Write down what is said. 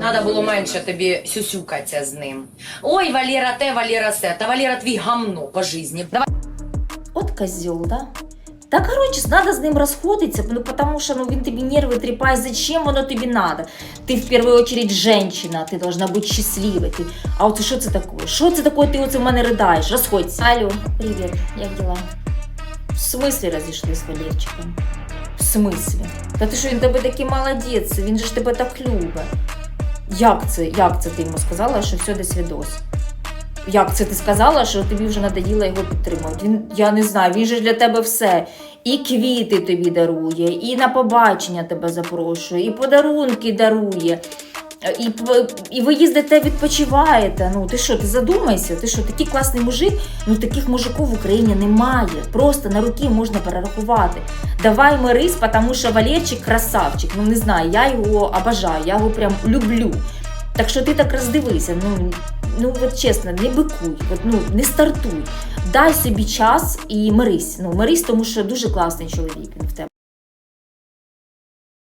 Надо було менше тобі сюсюкатися з ним. Ой, Валера те, Валера се. Та Валера твій гамно по житті. Давай От козел, да? Та короче, надо з ним розходитися, ну потому що ну, він тобі нерви тріпає, зачем воно тобі надо? Ти в першу очередь женщина, ти должна бути щасливою. Ти... А оце що це таке? Що це таке, ти оце в мене ридаєш? Розходься. Алло, привіт, як дела? В смислі розійшлись з Валерчиком? В смислі? Та ти що, він тебе такий молодець, він же ж тебе так любить. Як це, як це ти йому сказала, що все, десь відос? Як це ти сказала, що тобі вже надоїло його підтримувати? Він, я не знаю, він же для тебе все. І квіти тобі дарує, і на побачення тебе запрошує, і подарунки дарує. І, і ви їздите, відпочиваєте. Ну ти що, ти задумайся? Ти що, такий класний мужик? Ну таких мужиків в Україні немає. Просто на руки можна перерахувати. Давай мирись, тому що Валерчик красавчик. Ну не знаю, я його обожаю, я його прям люблю. Так що ти так роздивися, ну, ну от чесно, не бикуй, от, ну, не стартуй. Дай собі час і мирись. Ну, мирись, тому що дуже класний чоловік він в тебе.